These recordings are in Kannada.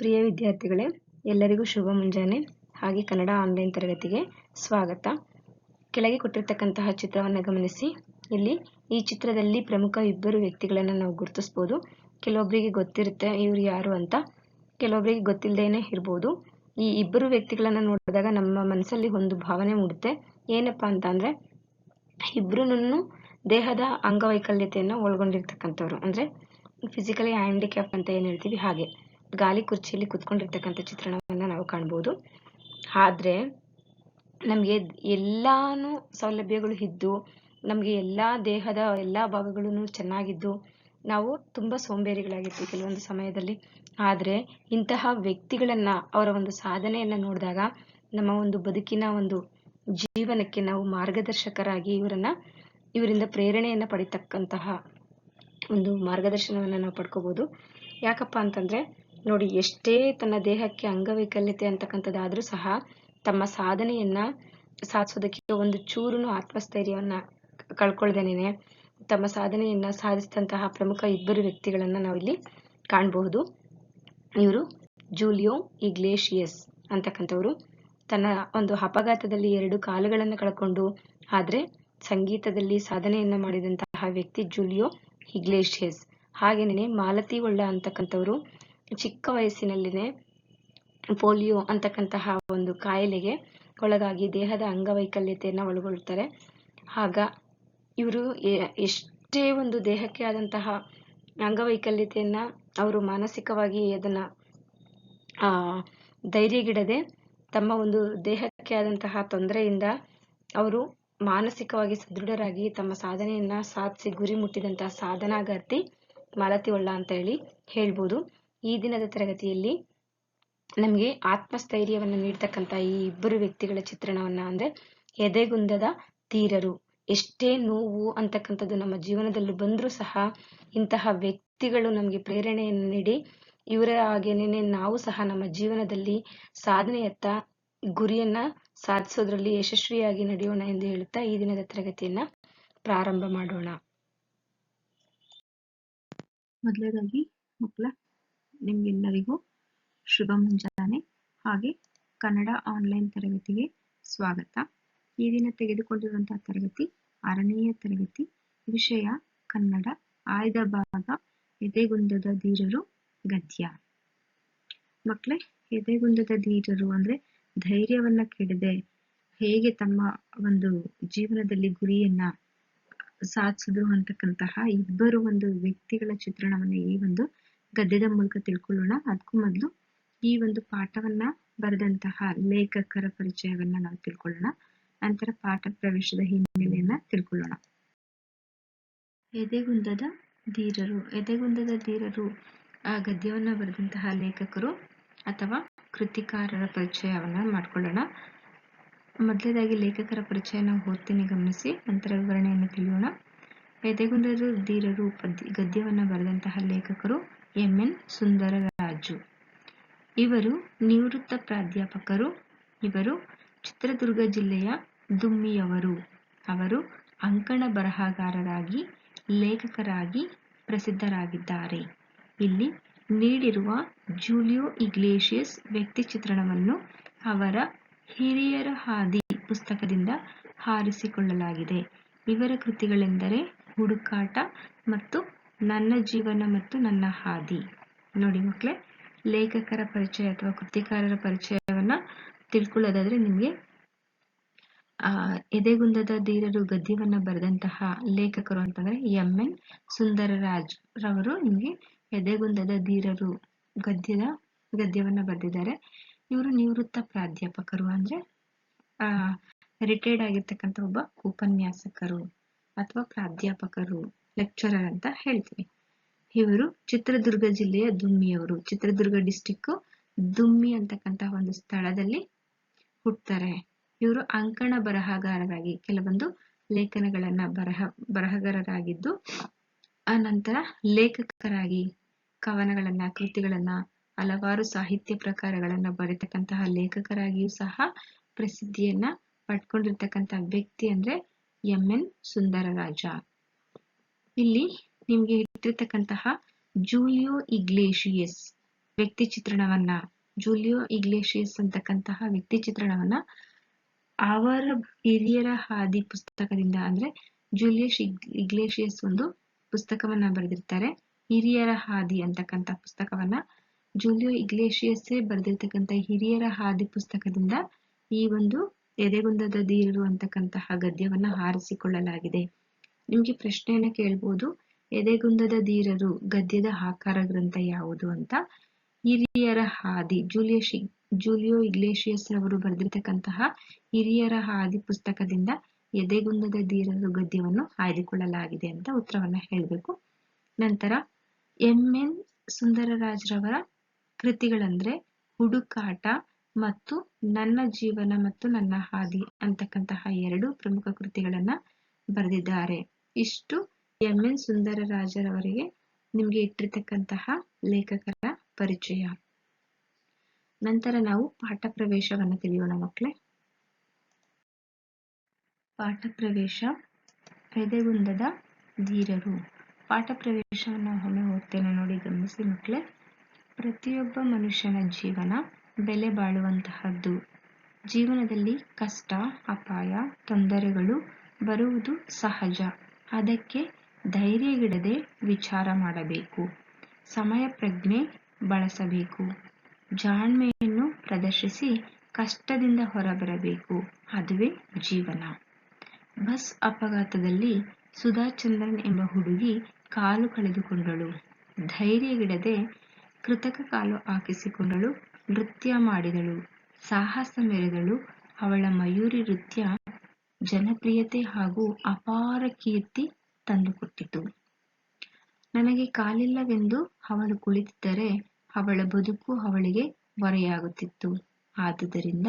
ಪ್ರಿಯ ವಿದ್ಯಾರ್ಥಿಗಳೇ, ಎಲ್ಲರಿಗೂ ಶುಭ ಮುಂಜಾನೆ. ಹಾಗೆ ಕನ್ನಡ ಆನ್ಲೈನ್ ತರಗತಿಗೆ ಸ್ವಾಗತ. ಕೆಳಗೆ ಕೊಟ್ಟಿರ್ತಕ್ಕಂತಹ ಚಿತ್ರವನ್ನು ಗಮನಿಸಿ. ಇಲ್ಲಿ ಈ ಚಿತ್ರದಲ್ಲಿ ಪ್ರಮುಖ ಇಬ್ಬರು ವ್ಯಕ್ತಿಗಳನ್ನು ನಾವು ಗುರುತಿಸ್ಬೋದು. ಕೆಲವೊಬ್ಬರಿಗೆ ಗೊತ್ತಿರುತ್ತೆ ಇವರು ಯಾರು ಅಂತ. ಕೆಲವೊಬ್ಬರಿಗೆ ಗೊತ್ತಿಲ್ಲದೇನೆ ಇರ್ಬೋದು. ಈ ಇಬ್ಬರು ವ್ಯಕ್ತಿಗಳನ್ನು ನೋಡಿದಾಗ ನಮ್ಮ ಮನಸ್ಸಲ್ಲಿ ಒಂದು ಭಾವನೆ ಮೂಡುತ್ತೆ. ಏನಪ್ಪಾ ಅಂತ ಅಂದರೆ ಇಬ್ಬರೂ ದೇಹದ ಅಂಗವೈಕಲ್ಯತೆಯನ್ನು ಒಳಗೊಂಡಿರ್ತಕ್ಕಂಥವ್ರು. ಅಂದರೆ ಫಿಸಿಕಲಿ ಹ್ಯಾಂಡಿಕ್ಯಾಪ್ ಅಂತ ಏನು ಹೇಳ್ತೀವಿ ಹಾಗೆ. ಗಾಲಿ ಕುರ್ಚಿಯಲ್ಲಿ ಕುತ್ಕೊಂಡಿರ್ತಕ್ಕಂಥ ಚಿತ್ರಣವನ್ನ ನಾವು ಕಾಣ್ಬೋದು. ಆದ್ರೆ ನಮಗೆ ಎಲ್ಲಾನು ಸೌಲಭ್ಯಗಳು ಇದ್ದು, ನಮಗೆ ಎಲ್ಲಾ ದೇಹದ ಎಲ್ಲಾ ಭಾಗಗಳು ಚೆನ್ನಾಗಿದ್ದು, ನಾವು ತುಂಬಾ ಸೋಂಬೇರಿಗಳಾಗಿರ್ತೀವಿ ಕೆಲವೊಂದು ಸಮಯದಲ್ಲಿ. ಆದ್ರೆ ಇಂತಹ ವ್ಯಕ್ತಿಗಳನ್ನ, ಅವರ ಒಂದು ಸಾಧನೆಯನ್ನ ನೋಡಿದಾಗ ನಮ್ಮ ಒಂದು ಬದುಕಿನ ಒಂದು ಜೀವನಕ್ಕೆ ನಾವು ಮಾರ್ಗದರ್ಶಕರಾಗಿ ಇವರನ್ನ, ಇವರಿಂದ ಪ್ರೇರಣೆಯನ್ನ ಪಡಿತಕ್ಕಂತಹ ಒಂದು ಮಾರ್ಗದರ್ಶನವನ್ನ ನಾವು ಪಡ್ಕೋಬೋದು. ಯಾಕಪ್ಪ ಅಂತಂದ್ರೆ ನೋಡಿ, ಎಷ್ಟೇ ತನ್ನ ದೇಹಕ್ಕೆ ಅಂಗವೈಕಲ್ಯತೆ ಅಂತಕ್ಕಂಥದ್ದಾದ್ರೂ ಸಹ ತಮ್ಮ ಸಾಧನೆಯನ್ನ ಸಾಧಿಸೋದಕ್ಕೆ ಒಂದು ಚೂರುನು ಆತ್ಮಸ್ಥೈರ್ಯವನ್ನ ಕಳ್ಕೊಳ್ದೇನೆ ತಮ್ಮ ಸಾಧನೆಯನ್ನ ಸಾಧಿಸಿದಂತಹ ಪ್ರಮುಖ ಇಬ್ಬರು ವ್ಯಕ್ತಿಗಳನ್ನ ನಾವಿಲ್ಲಿ ಕಾಣಬಹುದು. ಇವರು ಜೂಲಿಯೋ ಇಗ್ಲೇಷಿಯಸ್ ಅಂತಕ್ಕಂಥವ್ರು. ತನ್ನ ಒಂದು ಅಪಘಾತದಲ್ಲಿ ಎರಡು ಕಾಲುಗಳನ್ನು ಕಳ್ಕೊಂಡು, ಆದ್ರೆ ಸಂಗೀತದಲ್ಲಿ ಸಾಧನೆಯನ್ನ ಮಾಡಿದಂತಹ ವ್ಯಕ್ತಿ ಜೂಲಿಯೋ ಇಗ್ಲೇಷಿಯಸ್. ಹಾಗೇನೆ ಮಾಲತಿ ಒಳ್ಳ ಅಂತಕ್ಕಂಥವ್ರು. ಚಿಕ್ಕ ವಯಸ್ಸಿನಲ್ಲಿನೇ ಪೋಲಿಯೋ ಅಂತಕ್ಕಂತಹ ಒಂದು ಕಾಯಿಲೆಗೆ ಒಳಗಾಗಿ ದೇಹದ ಅಂಗವೈಕಲ್ಯತೆಯನ್ನ ಒಳಗೊಳ್ತಾರೆ. ಆಗ ಇವರು ಎಷ್ಟೇ ಒಂದು ದೇಹಕ್ಕೆ ಆದಂತಹ ಅಂಗವೈಕಲ್ಯತೆಯನ್ನ ಅವರು ಮಾನಸಿಕವಾಗಿ ಅದನ್ನ, ಆ, ಧೈರ್ಯಗಿಡದೆ ತಮ್ಮ ಒಂದು ದೇಹಕ್ಕೆ ಆದಂತಹ ತೊಂದರೆಯಿಂದ ಅವರು ಮಾನಸಿಕವಾಗಿ ಸದೃಢರಾಗಿ ತಮ್ಮ ಸಾಧನೆಯನ್ನ ಸಾಧಿಸಿ ಗುರಿ ಮುಟ್ಟಿದಂತಹ ಸಾಧನಾಗಾರ್ತಿ ಮಾಲತಿ ಒಳ್ಳ ಅಂತ ಹೇಳಿ ಹೇಳ್ಬೋದು. ಈ ದಿನದ ತರಗತಿಯಲ್ಲಿ ನಮಗೆ ಆತ್ಮಸ್ಥೈರ್ಯವನ್ನು ನೀಡ್ತಕ್ಕಂತ ಈ ಇಬ್ಬರು ವ್ಯಕ್ತಿಗಳ ಚಿತ್ರಣವನ್ನ ಅಂದ್ರೆ ಎದೆಗುಂದದ ತೀರರು. ಎಷ್ಟೇ ನೋವು ಅಂತಕ್ಕಂಥದ್ದು ನಮ್ಮ ಜೀವನದಲ್ಲಿ ಬಂದರೂ ಸಹ ಇಂತಹ ವ್ಯಕ್ತಿಗಳು ನಮಗೆ ಪ್ರೇರಣೆಯನ್ನು ನೀಡಿ ಇವರ ಹಾಗೇನೆ ನಾವು ಸಹ ನಮ್ಮ ಜೀವನದಲ್ಲಿ ಸಾಧನೆಯತ್ತ ಗುರಿಯನ್ನ ಸಾಧಿಸೋದ್ರಲ್ಲಿ ಯಶಸ್ವಿಯಾಗಿ ನಡೆಯೋಣ ಎಂದು ಹೇಳುತ್ತಾ ಈ ದಿನದ ತರಗತಿಯನ್ನ ಪ್ರಾರಂಭ ಮಾಡೋಣ. ಮೊದಲನೇದಾಗಿ ಮಕ್ಕಳ ನಿಮ್ಗೆಲ್ಲರಿಗೂ ಶುಭ ಮುಂಜಾನೆ. ಹಾಗೆ ಕನ್ನಡ ಆನ್ಲೈನ್ ತರಗತಿಗೆ ಸ್ವಾಗತ. ಈ ದಿನ ತೆಗೆದುಕೊಂಡಿರುವಂತಹ ತರಗತಿ ಆರನೆಯ ತರಗತಿ. ವಿಷಯ ಕನ್ನಡ ಆಯ್ದ ಭಾಗ ಎದೆಗುಂದದ ಧೀರರು, ಗದ್ಯ. ಮಕ್ಕಳೇ ಎದೆಗುಂದದ ಧೀರರು ಅಂದ್ರೆ ಧೈರ್ಯವನ್ನ ಕೆಡದೆ ಹೇಗೆ ತಮ್ಮ ಒಂದು ಜೀವನದಲ್ಲಿ ಗುರಿಯನ್ನ ಸಾಧಿಸಿದ್ರು ಅಂತಕ್ಕಂತಹ ಇಬ್ಬರು ಒಂದು ವ್ಯಕ್ತಿಗಳ ಚಿತ್ರಣವನ್ನ ಈ ಒಂದು ಗದ್ಯದ ಮೂಲಕ ತಿಳ್ಕೊಳ್ಳೋಣ. ಅದಕ್ಕೂ ಮೊದಲು ಈ ಒಂದು ಪಾಠವನ್ನ ಬರೆದಂತಹ ಲೇಖಕರ ಪರಿಚಯವನ್ನ ನಾವು ತಿಳ್ಕೊಳ್ಳೋಣ. ನಂತರ ಪಾಠ ಪ್ರವೇಶದ ಹಿನ್ನೆಲೆಯನ್ನ ತಿಳ್ಕೊಳ್ಳೋಣ. ಎದೆಗುಂದದ ಧೀರರು. ಎದೆಗುಂದದ ಧೀರರು ಗದ್ಯವನ್ನ ಬರೆದಂತಹ ಲೇಖಕರು ಅಥವಾ ಕೃತಿಕಾರರ ಪರಿಚಯವನ್ನ ಮಾಡ್ಕೊಳ್ಳೋಣ. ಮೊದಲನೇದಾಗಿ ಲೇಖಕರ ಪರಿಚಯ ನಾವು ಓದ್ತೀನಿ ಗಮನಿಸಿ, ನಂತರ ವಿವರಣೆಯನ್ನು ತಿಳಿಯೋಣ. ಎದೆಗುಂದದ ಧೀರರು ಪದ್ಯ, ಗದ್ಯವನ್ನ ಬರೆದಂತಹ ಲೇಖಕರು ಎಂ ಎನ್ ಸುಂದರರಾಜು. ಇವರು ನಿವೃತ್ತ ಪ್ರಾಧ್ಯಾಪಕರು. ಇವರು ಚಿತ್ರದುರ್ಗ ಜಿಲ್ಲೆಯ ದುಮ್ಮಿಯವರು. ಅವರು ಅಂಕಣ ಬರಹಗಾರರಾಗಿ, ಲೇಖಕರಾಗಿ ಪ್ರಸಿದ್ಧರಾಗಿದ್ದಾರೆ. ಇಲ್ಲಿ ನೀಡಿರುವ ಜೂಲಿಯೋ ಇಗ್ಲೇಷಿಯಸ್ ವ್ಯಕ್ತಿ ಚಿತ್ರಣವನ್ನು ಅವರ ಹಿರಿಯರ ಹಾದಿ ಪುಸ್ತಕದಿಂದ ಹಾರಿಸಿಕೊಳ್ಳಲಾಗಿದೆ. ಇವರ ಕೃತಿಗಳೆಂದರೆ ಹುಡುಕಾಟ ಮತ್ತು ನನ್ನ ಜೀವನ ಮತ್ತು ನನ್ನ ಹಾದಿ. ನೋಡಿ ಮಕ್ಕಳೇ ಲೇಖಕರ ಪರಿಚಯ ಅಥವಾ ಕೃತಿಕಾರರ ಪರಿಚಯವನ್ನ ತಿಳ್ಕೊಳ್ಳೋದಾದ್ರೆ ನಿಮಗೆ, ಆ, ಎದೆಗುಂದದ ಧೀರರು ಗದ್ಯವನ್ನ ಬರೆದಂತಹ ಲೇಖಕರು ಅಂತಂದ್ರೆ ಎಂ. ಎನ್. ಸುಂದರರಾಜ್ ರವರು ನಿಮಗೆ ಎದೆಗುಂದದ ಧೀರರು ಗದ್ಯದ, ಗದ್ಯವನ್ನ ಬರೆದಿದ್ದಾರೆ. ಇವರು ನಿವೃತ್ತ ಪ್ರಾಧ್ಯಾಪಕರು ಅಂದ್ರೆ, ಆ ರಿಟೈರ್ಡ್ ಆಗಿರ್ತಕ್ಕಂಥ ಒಬ್ಬ ಉಪನ್ಯಾಸಕರು ಅಥವಾ ಪ್ರಾಧ್ಯಾಪಕರು. ಲೆಕ್ಚರರ್ ಅಂತ ಹೇಳ್ತೀವಿ ಇವರು ಚಿತ್ರದುರ್ಗ ಜಿಲ್ಲೆಯ ದುಮ್ಮಿಯವರು. ಚಿತ್ರದುರ್ಗ ಡಿಸ್ಟಿಕ್ ದುಮ್ಮಿ ಅಂತಕ್ಕಂತಹ ಒಂದು ಸ್ಥಳದಲ್ಲಿ ಹುಟ್ಟುತ್ತಾರೆ ಇವರು ಅಂಕಣ ಬರಹಗಾರರಾಗಿ, ಕೆಲವೊಂದು ಲೇಖನಗಳನ್ನ ಬರಹ, ಬರಹಗಾರರಾಗಿದ್ದು ಆ ನಂತರ ಲೇಖಕರಾಗಿ ಕವನಗಳನ್ನ, ಕೃತಿಗಳನ್ನ, ಹಲವಾರು ಸಾಹಿತ್ಯ ಪ್ರಕಾರಗಳನ್ನ ಬರೀತಕ್ಕಂತಹ ಲೇಖಕರಾಗಿಯೂ ಸಹ ಪ್ರಸಿದ್ಧಿಯನ್ನ ಪಡ್ಕೊಂಡಿರ್ತಕ್ಕಂತಹ ವ್ಯಕ್ತಿ ಅಂದ್ರೆ ಎಂ ಎನ್ ಸುಂದರರಾಜ. ಇಲ್ಲಿ ನಿಮ್ಗೆ ಇಟ್ಟಿರ್ತಕ್ಕಂತಹ ಜೂಲಿಯೋ ಇಗ್ಲೇಷಿಯಸ್ ವ್ಯಕ್ತಿ ಚಿತ್ರಣವನ್ನ, ಜೂಲಿಯೋ ಇಗ್ಲೇಷಿಯಸ್ ಅಂತಕ್ಕಂತಹ ವ್ಯಕ್ತಿ ಚಿತ್ರಣವನ್ನ ಅವರ ಹಿರಿಯರ ಹಾದಿ ಪುಸ್ತಕದಿಂದ ಅಂದ್ರೆ ಜೂಲಿಯಸ್ ಇಗ್ಲೇಷಿಯಸ್ ಒಂದು ಪುಸ್ತಕವನ್ನ ಬರೆದಿರ್ತಾರೆ. ಹಿರಿಯರ ಹಾದಿ ಅಂತಕ್ಕಂಥ ಪುಸ್ತಕವನ್ನ ಜೂಲಿಯೋ ಇಗ್ಲೇಷಿಯಸ್ಸೇ ಬರೆದಿರ್ತಕ್ಕಂಥ ಹಿರಿಯರ ಹಾದಿ ಪುಸ್ತಕದಿಂದ ಈ ಒಂದು ಎದೆಗುಂದದ ದೀರರು ಅಂತಕ್ಕಂತಹ ಗದ್ಯವನ್ನ ಆರಿಸಿಕೊಳ್ಳಲಾಗಿದೆ ನಿಮ್ಗೆ ಪ್ರಶ್ನೆಯನ್ನ ಕೇಳ್ಬೋದು. ಎದೆಗುಂದದ ಧೀರರು ಗದ್ಯದ ಆಕಾರ ಗ್ರಂಥ ಯಾವುದು ಅಂತ. ಹಿರಿಯರ ಹಾದಿ, ಜೂಲಿಯಸ್ ಜೂಲಿಯೋ ಇಗ್ಲೇಷಿಯಸ್ ಅವರು ಬರೆದಿರ್ತಕ್ಕಂತಹ ಹಿರಿಯರ ಹಾದಿ ಪುಸ್ತಕದಿಂದ ಎದೆಗುಂದದ ಧೀರರು ಗದ್ಯವನ್ನು ಆಯ್ದುಕೊಳ್ಳಲಾಗಿದೆ ಅಂತ ಉತ್ತರವನ್ನ ಹೇಳಬೇಕು. ನಂತರ ಎಂ. ಎನ್. ಸುಂದರರಾಜ್ರವರ ಕೃತಿಗಳಂದ್ರೆ ಹುಡುಕಾಟ ಮತ್ತು ನನ್ನ ಜೀವನ ಮತ್ತು ನನ್ನ ಹಾದಿ ಅಂತಕ್ಕಂತಹ ಎರಡು ಪ್ರಮುಖ ಕೃತಿಗಳನ್ನ ಬರೆದಿದ್ದಾರೆ. ಇಷ್ಟು ಎಂ ಎನ್ ಸುಂದರರಾಜರವರಿಗೆ ನಿಮಗೆ ಇಟ್ಟಿರ್ತಕ್ಕಂತಹ ಲೇಖಕರ ಪರಿಚಯ. ನಂತರ ನಾವು ಪಾಠ ಪ್ರವೇಶವನ್ನು ತಿಳಿಯೋಣ ಮಕ್ಕಳೇ ಪಾಠ ಪ್ರವೇಶ ಎದೆಗುಂದದ ಧೀರರು. ಪಾಠ ಪ್ರವೇಶವನ್ನು ಒಮ್ಮೆ ಓದ್ತೇನೆ ನೋಡಿ, ಗಮನಿಸಿ ಮಕ್ಕಳೇ ಪ್ರತಿಯೊಬ್ಬ ಮನುಷ್ಯನ ಜೀವನ ಬೆಲೆ ಬಾಳುವಂತಹದ್ದು. ಜೀವನದಲ್ಲಿ ಕಷ್ಟ, ಅಪಾಯ, ತೊಂದರೆಗಳು ಬರುವುದು ಸಹಜ. ಅದಕ್ಕೆ ಧೈರ್ಯಗಿಡದೆ ವಿಚಾರ ಮಾಡಬೇಕು. ಸಮಯ ಪ್ರಜ್ಞೆ ಬಳಸಬೇಕು. ಜಾಣ್ಮೆಯನ್ನು ಪ್ರದರ್ಶಿಸಿ ಕಷ್ಟದಿಂದ ಹೊರಬರಬೇಕು. ಅದುವೇ ಜೀವನ. ಬಸ್ ಅಪಘಾತದಲ್ಲಿ ಸುಧಾಚಂದ್ರನ್ ಎಂಬ ಹುಡುಗಿ ಕಾಲು ಕಳೆದುಕೊಂಡಳು. ಧೈರ್ಯಗಿಡದೆ ಕೃತಕ ಕಾಲು ಹಾಕಿಸಿಕೊಂಡಳು. ನೃತ್ಯ ಮಾಡಿದಳು. ಸಾಹಸ ಮೆರೆದಳು. ಅವಳ ಮಯೂರಿ ನೃತ್ಯ ಜನಪ್ರಿಯತೆ ಹಾಗೂ ಅಪಾರ ಕೀರ್ತಿ ತಂದುಕೊಟ್ಟಿತು. ನನಗೆ ಕಾಲಿಲ್ಲವೆಂದು ಅವಳು ಕುಳಿತಿದ್ದರೆ ಅವಳ ಬದುಕು ಅವಳಿಗೆ ಹೊರೆಯಾಗುತ್ತಿತ್ತು. ಆದುದರಿಂದ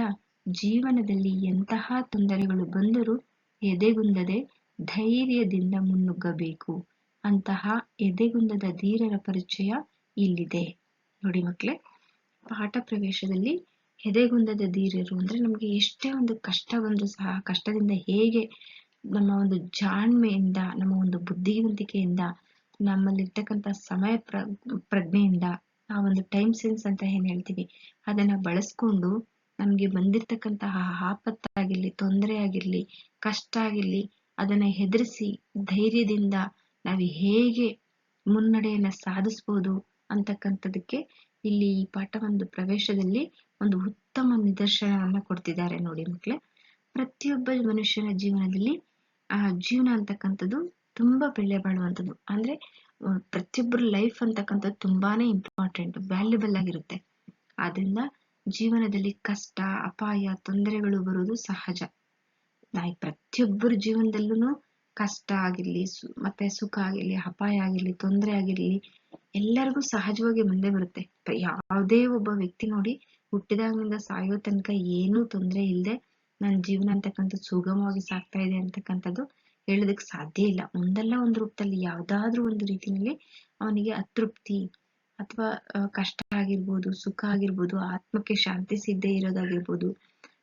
ಜೀವನದಲ್ಲಿ ಎಂತಹ ತೊಂದರೆಗಳು ಬಂದರೂ ಎದೆಗುಂದದೆ ಧೈರ್ಯದಿಂದ ಮುನ್ನುಗ್ಗಬೇಕು. ಅಂತಹ ಎದೆಗುಂದದ ಧೀರರ ಪರಿಚಯ ಇಲ್ಲಿದೆ. ನೋಡಿ ಮಕ್ಕಳೇ, ಪಾಠ ಪ್ರವೇಶದಲ್ಲಿ ಎದೆಗುಂದದ ಧೀರರು ಅಂದ್ರೆ ನಮಗೆ ಎಷ್ಟೇ ಒಂದು ಕಷ್ಟ ಬಂದರೂ ಸಹ, ಕಷ್ಟದಿಂದ ಹೇಗೆ ನಮ್ಮ ಒಂದು ಜಾಣ್ಮೆಯಿಂದ, ನಮ್ಮ ಒಂದು ಬುದ್ಧಿವಂತಿಕೆಯಿಂದ, ನಮ್ಮಲ್ಲಿರ್ತಕ್ಕಂಥ ಸಮಯ ಪ್ರ, ಪ್ರಜ್ಞೆಯಿಂದ ಆ ಒಂದು ಟೈಮ್ ಸೆನ್ಸ್ ಅಂತ ಏನ್ ಹೇಳ್ತೀವಿ, ಅದನ್ನ ಬಳಸ್ಕೊಂಡು ನಮ್ಗೆ ಬಂದಿರ್ತಕ್ಕಂತಹ ಆಪತ್ತಾಗಿರ್ಲಿ ತೊಂದರೆ ಆಗಿರ್ಲಿ ಕಷ್ಟ ಆಗಿರ್ಲಿ, ಅದನ್ನ ಹೆದರಿಸಿ ಧೈರ್ಯದಿಂದ ನಾವು ಹೇಗೆ ಮುನ್ನಡೆಯನ್ನ ಸಾಧಿಸ್ಬೋದು ಅಂತಕ್ಕಂಥದಕ್ಕೆ ಇಲ್ಲಿ ಈ ಪಾಠ ಒಂದು ಪ್ರವೇಶದಲ್ಲಿ ಒಂದು ಉತ್ತಮ ನಿದರ್ಶನವನ್ನ ಕೊಡ್ತಿದ್ದಾರೆ ನೋಡಿ ಮಕ್ಕಳೇ ಪ್ರತಿಯೊಬ್ಬ ಮನುಷ್ಯನ ಜೀವನದಲ್ಲಿ, ಆ ಜೀವನ ಅಂತಕ್ಕಂಥದ್ದು ತುಂಬಾ ಬೆಲೆ ಬಾಳುವಂಥದ್ದು. ಅಂದ್ರೆ ಪ್ರತಿಯೊಬ್ಬರ ಲೈಫ್ ಅಂತಕ್ಕಂಥದ್ದು ತುಂಬಾನೇ ಇಂಪಾರ್ಟೆಂಟ್ ವ್ಯಾಲ್ಯೂಬಲ್ ಆಗಿರುತ್ತೆ. ಆದ್ರಿಂದ ಜೀವನದಲ್ಲಿ ಕಷ್ಟ, ಅಪಾಯ, ತೊಂದರೆಗಳು ಬರುವುದು ಸಹಜ. ಪ್ರತಿಯೊಬ್ಬರ ಜೀವನದಲ್ಲೂ ಕಷ್ಟ ಆಗಿರ್ಲಿ ಮತ್ತೆ ಸುಖ ಆಗಿರ್ಲಿ, ಅಪಾಯ ಆಗಿರ್ಲಿ, ತೊಂದರೆ ಆಗಿರ್ಲಿ, ಎಲ್ಲರಿಗೂ ಸಹಜವಾಗಿ ಮುಂದೆ ಬರುತ್ತೆ. ಯಾವುದೇ ಒಬ್ಬ ವ್ಯಕ್ತಿ ನೋಡಿ ಹುಟ್ಟಿದಾಗಿನಿಂದ ಸಾಯೋ ತನಕ ಏನೂ ತೊಂದರೆ ಇಲ್ಲದೆ ನನ್ನ ಜೀವನ ಅಂತಕ್ಕಂಥದ್ದು ಸುಗಮವಾಗಿ ಸಾಗ್ತಾ ಇದೆ ಅಂತಕ್ಕಂಥದ್ದು ಹೇಳೋದಕ್ಕೆ ಸಾಧ್ಯ ಇಲ್ಲ. ಒಂದಲ್ಲ ಒಂದು ರೂಪದಲ್ಲಿ ಯಾವ್ದಾದ್ರೂ ಒಂದು ರೀತಿಯಲ್ಲಿ ಅವನಿಗೆ ಅತೃಪ್ತಿ ಅಥವಾ ಕಷ್ಟ ಆಗಿರ್ಬೋದು, ಸುಖ ಆಗಿರ್ಬೋದು, ಆತ್ಮಕ್ಕೆ ಶಾಂತಿ ಸಿಗದೆ ಇರೋದಾಗಿರ್ಬೋದು,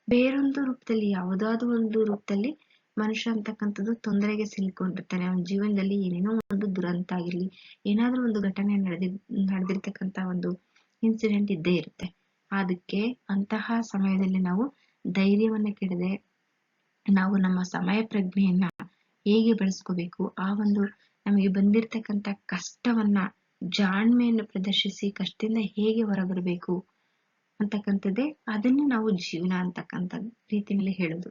ಬೇರೊಂದು ರೂಪದಲ್ಲಿ, ಯಾವುದಾದ್ರೂ ಒಂದು ರೂಪದಲ್ಲಿ ಮನುಷ್ಯ ಅಂತಕ್ಕಂಥದ್ದು ತೊಂದರೆಗೆ ಸಿಲುಕೊಂಡಿರ್ತಾನೆ ಅವನ ಜೀವನದಲ್ಲಿ ಏನೇನೋ ಒಂದು ದುರಂತ ಆಗಿರ್ಲಿ, ಏನಾದ್ರೂ ಒಂದು ಘಟನೆ ನಡೆದಿ, ನಡೆದಿರ್ತಕ್ಕಂಥ ಒಂದು ಇನ್ಸಿಡೆಂಟ್ ಇದ್ದೇ ಇರುತ್ತೆ. ಅದಕ್ಕೆ ಅಂತಹ ಸಮಯದಲ್ಲಿ ನಾವು ಧೈರ್ಯವನ್ನ ಕೆಡದೆ, ನಾವು ನಮ್ಮ ಸಮಯ ಪ್ರಜ್ಞೆಯನ್ನ ಹೇಗೆ ಬಳಸ್ಕೋಬೇಕು, ಆ ಒಂದು ನಮಗೆ ಬಂದಿರತಕ್ಕಂಥ ಕಷ್ಟವನ್ನ ಜಾಣ್ಮೆಯನ್ನು ಪ್ರದರ್ಶಿಸಿ, ಕಷ್ಟದಿಂದ ಹೇಗೆ ಹೊರಬರಬೇಕು ಅಂತಕ್ಕಂಥದ್ದೇ ಅದನ್ನೇ ನಾವು ಜೀವನ ಅಂತಕ್ಕಂಥ ರೀತಿಯಲ್ಲಿ ಹೇಳೋದು.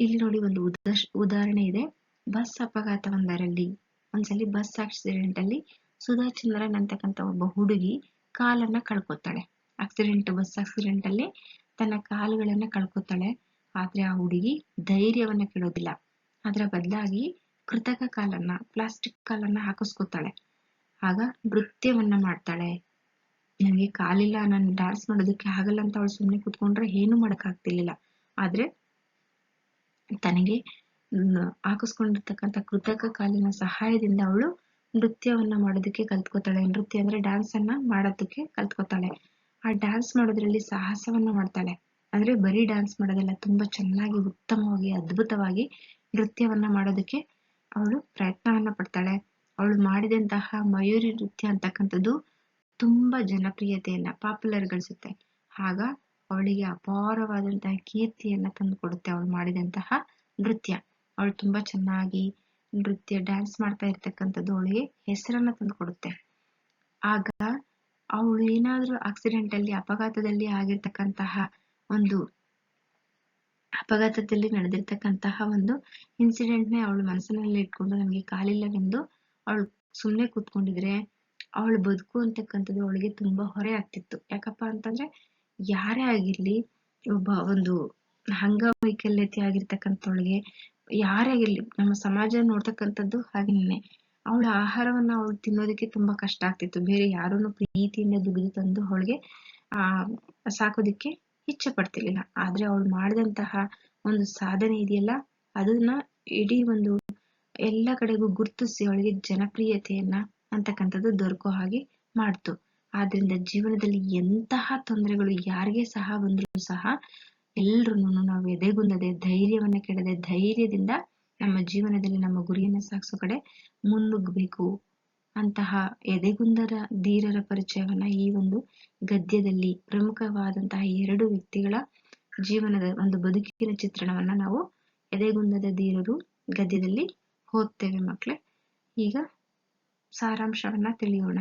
ಇಲ್ಲಿ ನೋಡಿ ಒಂದು ಉದಾ ಉದಾಹರಣೆ ಇದೆ. ಬಸ್ ಅಪಘಾತ ಒಂದರಲ್ಲಿ, ಒಂದ್ಸಲಿ ಬಸ್ ಆಕ್ಸಿಡೆಂಟ್ ಅಲ್ಲಿ ಸುಧಾ ಚಂದ್ರನ್ ಅಂತಕ್ಕಂಥ ಒಬ್ಬ ಹುಡುಗಿ ಕಾಲನ್ನ ಕಳ್ಕೊತಾಳೆ. ಆಕ್ಸಿಡೆಂಟ್ ಬಸ್ ಆಕ್ಸಿಡೆಂಟ್ ಅಲ್ಲಿ ತನ್ನ ಕಾಲುಗಳನ್ನ ಕಳ್ಕೊತಾಳೆ. ಆದ್ರೆ ಆ ಹುಡುಗಿ ಧೈರ್ಯವನ್ನ ಕೇಳೋದಿಲ್ಲ ಅದರ ಬದಲಾಗಿ ಕೃತಕ ಕಾಲನ್ನ ಪ್ಲಾಸ್ಟಿಕ್ ಕಾಲನ್ನ ಹಾಕಿಸ್ಕೊತಾಳೆ. ಆಗ ನೃತ್ಯವನ್ನ ಮಾಡ್ತಾಳೆ. ನನಗೆ ಕಾಲಿಲ್ಲ, ನಾನು ಡ್ಯಾನ್ಸ್ ಮಾಡೋದಕ್ಕೆ ಆಗಲ್ಲ ಅಂತ ಅವಳು ಸುಮ್ಮನೆ ಕುತ್ಕೊಂಡ್ರೆ ಏನು ಮಾಡಕ್ ಆಗ್ತಿರ್ಲಿಲ್ಲ ಆದ್ರೆ ತನಗೆ ಹಾಕಿಸ್ಕೊಂಡಿರ್ತಕ್ಕಂಥ ಕೃತಕ ಕಾಲಿನ ಸಹಾಯದಿಂದ ಅವಳು ನೃತ್ಯವನ್ನ ಮಾಡೋದಕ್ಕೆ ಕಲ್ತ್ಕೋತಾಳೆ. ನೃತ್ಯ ಅಂದ್ರೆ ಡ್ಯಾನ್ಸ್ ಅನ್ನ ಮಾಡೋದಕ್ಕೆ ಕಲ್ತ್ಕೋತಾಳೆ. ಆ ಡ್ಯಾನ್ಸ್ ಮಾಡೋದ್ರಲ್ಲಿ ಸಾಹಸವನ್ನ ಮಾಡ್ತಾಳೆ. ಅಂದ್ರೆ ಬರೀ ಡ್ಯಾನ್ಸ್ ಮಾಡೋದಲ್ಲ, ತುಂಬಾ ಚೆನ್ನಾಗಿ, ಉತ್ತಮವಾಗಿ, ಅದ್ಭುತವಾಗಿ ನೃತ್ಯವನ್ನ ಮಾಡೋದಕ್ಕೆ ಅವಳು ಪ್ರಯತ್ನವನ್ನ ಪಡ್ತಾಳೆ. ಅವಳು ಮಾಡಿದಂತಹ ಮಯೂರಿ ನೃತ್ಯ ಅಂತಕ್ಕಂಥದ್ದು ತುಂಬಾ ಜನಪ್ರಿಯತೆಯನ್ನ ಪಾಪ್ಯುಲರ್ ಗಳಿಸುತ್ತೆ. ಆಗ ಅವಳಿಗೆ ಅಪಾರವಾದಂತಹ ಕೀರ್ತಿಯನ್ನ ತಂದುಕೊಡುತ್ತೆ ಅವಳು ಮಾಡಿದಂತಹ ನೃತ್ಯ. ಅವಳು ತುಂಬಾ ಚೆನ್ನಾಗಿ ನೃತ್ಯ ಡ್ಯಾನ್ಸ್ ಮಾಡ್ತಾ ಇರ್ತಕ್ಕಂಥದ್ದು ಅವಳಿಗೆ ಹೆಸರನ್ನ ತಂದುಕೊಡುತ್ತೆ ಆಗ ಅವಳು ಏನಾದ್ರೂ ಆಕ್ಸಿಡೆಂಟ್ ಅಲ್ಲಿ, ಅಪಘಾತದಲ್ಲಿ ಆಗಿರ್ತಕ್ಕಂತಹ ಒಂದು, ಅಪಘಾತದಲ್ಲಿ ನಡೆದಿರ್ತಕ್ಕಂತಹ ಒಂದು ಇನ್ಸಿಡೆಂಟ್ನೇ ಅವಳು ಮನಸ್ಸಿನಲ್ಲಿ ಇಟ್ಕೊಂಡು ನನಗೆ ಕಾಲಿಲ್ಲವೆಂದು ಅವಳು ಸುಮ್ಮನೆ ಕೂತ್ಕೊಂಡಿದ್ರೆ ಅವಳು ಬದುಕು ಅಂತಕ್ಕಂಥದ್ದು ಅವಳಿಗೆ ತುಂಬಾ ಹೊರೆ ಆಗ್ತಿತ್ತು. ಯಾಕಪ್ಪ ಅಂತಂದ್ರೆ ಯಾರೇ ಆಗಿರ್ಲಿ, ಒಬ್ಬ ಒಂದು ಅಂಗವೈಕಲ್ಯತೆ ಆಗಿರ್ತಕ್ಕಂಥವಳಿಗೆ ಯಾರೇ ಆಗಿರ್ಲಿ, ನಮ್ಮ ಸಮಾಜ ನೋಡ್ತಕ್ಕಂಥದ್ದು ಹಾಗೇನೆ. ಅವಳ ಆಹಾರವನ್ನ ಅವಳು ತಿನ್ನೋದಕ್ಕೆ ತುಂಬಾ ಕಷ್ಟ ಆಗ್ತಿತ್ತು. ಬೇರೆ ಯಾರನ್ನು ಪ್ರೀತಿಯಿಂದ ದುಡಿದು ತಂದು ಅವಳಿಗೆ, ಆ, ಸಾಕೋದಿಕ್ಕೆ ಇಚ್ಛೆ ಪಡ್ತಿರ್ಲಿಲ್ಲ ಆದ್ರೆ ಅವಳು ಮಾಡಿದಂತಹ ಒಂದು ಸಾಧನೆ ಇದೆಯಲ್ಲ, ಅದನ್ನ ಇಡೀ ಒಂದು ಎಲ್ಲ ಕಡೆಗೂ ಗುರುತಿಸಿ ಅವಳಿಗೆ ಜನಪ್ರಿಯತೆಯನ್ನ ಅಂತಕ್ಕಂಥದ್ದು ದೊರಕೋ ಹಾಗೆ ಮಾಡ್ತು. ಆದ್ರಿಂದ ಜೀವನದಲ್ಲಿ ಎಂತಹ ತೊಂದರೆಗಳು ಯಾರಿಗೆ ಸಹ ಬಂದ್ರು ಸಹ ಎಲ್ರನ್ನೂ ನಾವು ಎದೆಗುಂದದೆ ಧೈರ್ಯವನ್ನ ಕೆಡದೆ ಧೈರ್ಯದಿಂದ ನಮ್ಮ ಜೀವನದಲ್ಲಿ ನಮ್ಮ ಗುರಿಯನ್ನ ಸಾಗಿಸೋ ಕಡೆ ಮುನ್ನುಗ್ಗಬೇಕು. ಅಂತಹ ಎದೆಗುಂದದ ಧೀರರ ಪರಿಚಯವನ್ನ ಈ ಒಂದು ಗದ್ಯದಲ್ಲಿ ಪ್ರಮುಖವಾದಂತಹ ಎರಡು ವ್ಯಕ್ತಿಗಳ ಜೀವನದ ಒಂದು ಬದುಕಿನ ಚಿತ್ರಣವನ್ನ ನಾವು ಎದೆಗುಂದದ ಧೀರರು ಗದ್ಯದಲ್ಲಿ ಓದ್ತೇವೆ ಮಕ್ಕಳೇ ಈಗ ಸಾರಾಂಶವನ್ನ ತಿಳಿಯೋಣ.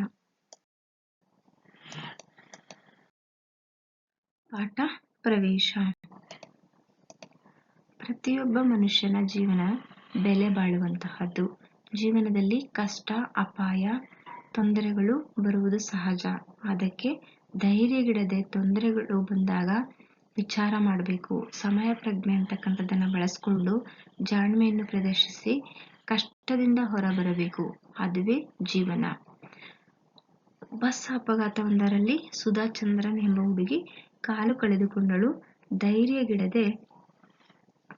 ಪಾಠ ಪ್ರವೇಶ. ಪ್ರತಿಯೊಬ್ಬ ಮನುಷ್ಯನ ಜೀವನ ಬೆಲೆ ಬಾಳುವಂತಹದ್ದು. ಜೀವನದಲ್ಲಿ ಕಷ್ಟ, ಅಪಾಯ, ತೊಂದರೆಗಳು ಬರುವುದು ಸಹಜ. ಅದಕ್ಕೆ ಧೈರ್ಯಗಿಡದೆ ತೊಂದರೆಗಳು ಬಂದಾಗ ವಿಚಾರ ಮಾಡಬೇಕು. ಸಮಯ ಪ್ರಜ್ಞೆ ಅಂತಕ್ಕಂಥದ್ದನ್ನ ಬಳಸ್ಕೊಂಡು ಜಾಣ್ಮೆಯನ್ನು ಪ್ರದರ್ಶಿಸಿ ಕಷ್ಟದಿಂದ ಹೊರಬರಬೇಕು. ಅದುವೇ ಜೀವನ. ಬಸ್ ಅಪಘಾತವೊಂದರಲ್ಲಿ ಸುಧಾ ಚಂದ್ರನ್ ಎಂಬ ಹುಡುಗಿ ಕಾಲು ಕಳೆದುಕೊಂಡಳು. ಧೈರ್ಯಗಿಡದೆ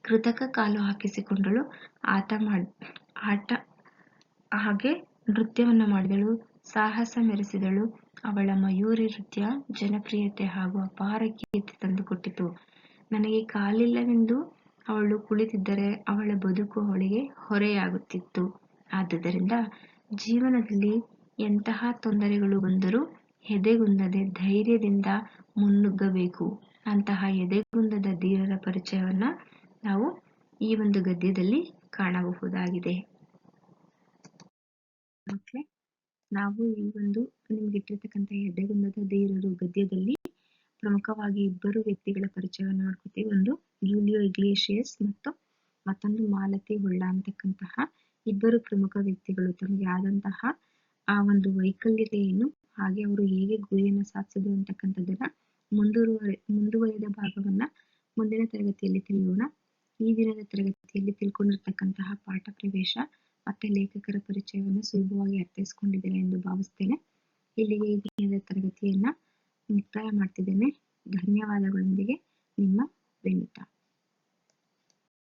ಕೃತಕ ಕಾಲು ಹಾಕಿಸಿಕೊಂಡಳು. ಆಟ ಮಾಡ್, ಆಟ, ಹಾಗೆ ನೃತ್ಯವನ್ನು ಮಾಡಿದಳು. ಸಾಹಸ ಮೆರೆಸಿದಳು. ಅವಳ ಮಯೂರಿ ನೃತ್ಯ ಜನಪ್ರಿಯತೆ ಹಾಗೂ ಅಪಾರ ಕೀರ್ತಿ ತಂದುಕೊಟ್ಟಿತು. ನನಗೆ ಕಾಲಿಲ್ಲವೆಂದು ಅವಳು ಕುಳಿತಿದ್ದರೆ ಅವಳ ಬದುಕು ಅವಳಿಗೆ ಹೊರೆಯಾಗುತ್ತಿತ್ತು. ಆದುದರಿಂದ ಜೀವನದಲ್ಲಿ ಎಂತಹ ತೊಂದರೆಗಳು ಬಂದರೂ ಎದೆಗುಂದದೆ ಧೈರ್ಯದಿಂದ ಮುನ್ನುಗ್ಗಬೇಕು. ಅಂತಹ ಎದೆಗುಂದದ ಧೀರರ ಪರಿಚಯವನ್ನ ನಾವು ಈ ಒಂದು ಗದ್ಯದಲ್ಲಿ ಕಾಣಬಹುದಾಗಿದೆ. ನಾವು ಈ ಒಂದು ನಿಮ್ಗೆ ಇಟ್ಟಿರ್ತಕ್ಕಂಥ ಎದೆಗುಂದದ ಧೀರರು ಗದ್ಯದಲ್ಲಿ ಪ್ರಮುಖವಾಗಿ ಇಬ್ಬರು ವ್ಯಕ್ತಿಗಳ ಪರಿಚಯವನ್ನು ಮಾಡ್ಕೊತೀವಿ ಒಂದು ಜೂಲಿಯೋ ಇಗ್ಲೇಷಿಯಸ್ ಮತ್ತು ಮತ್ತೊಂದು ಮಾಲತಿ ಹೊಳ್ಳ ಅಂತಕ್ಕಂತಹ ಇಬ್ಬರು ಪ್ರಮುಖ ವ್ಯಕ್ತಿಗಳು. ತಮಗೆ ಆದಂತಹ ಆ ಒಂದು ವೈಕಲ್ಯತೆಯನ್ನು ಹಾಗೆ ಅವರು ಹೇಗೆ ಗುರಿಯನ್ನು ಸಾಧಿಸಿದ್ರು ಅಂತಕ್ಕಂಥದ್ದನ್ನ ಮುಂದುವರೆ, ಮುಂದುವರೆದ ಭಾಗವನ್ನ ಮುಂದಿನ ತರಗತಿಯಲ್ಲಿ ತಿಳಿಯೋಣ. ಈ ದಿನದ ತರಗತಿಯಲ್ಲಿ ತಿಳ್ಕೊಂಡಿರ್ತಕ್ಕಂತಹ ಪಾಠ ಪ್ರವೇಶ ಮತ್ತೆ ಲೇಖಕರ ಪರಿಚಯವನ್ನು ಸುಲಭವಾಗಿ ಅರ್ಥೈಸ್ಕೊಂಡಿದ್ದೇನೆ ಎಂದು ಭಾವಿಸ್ತೇನೆ. ಇಲ್ಲಿಗೆ ಈ ದಿನದ ತರಗತಿಯನ್ನ ಮುಕ್ತಾಯ ಮಾಡ್ತಿದ್ದೇನೆ. ಧನ್ಯವಾದಗಳೊಂದಿಗೆ ನಿಮ್ಮ ವಿನಿತಾ.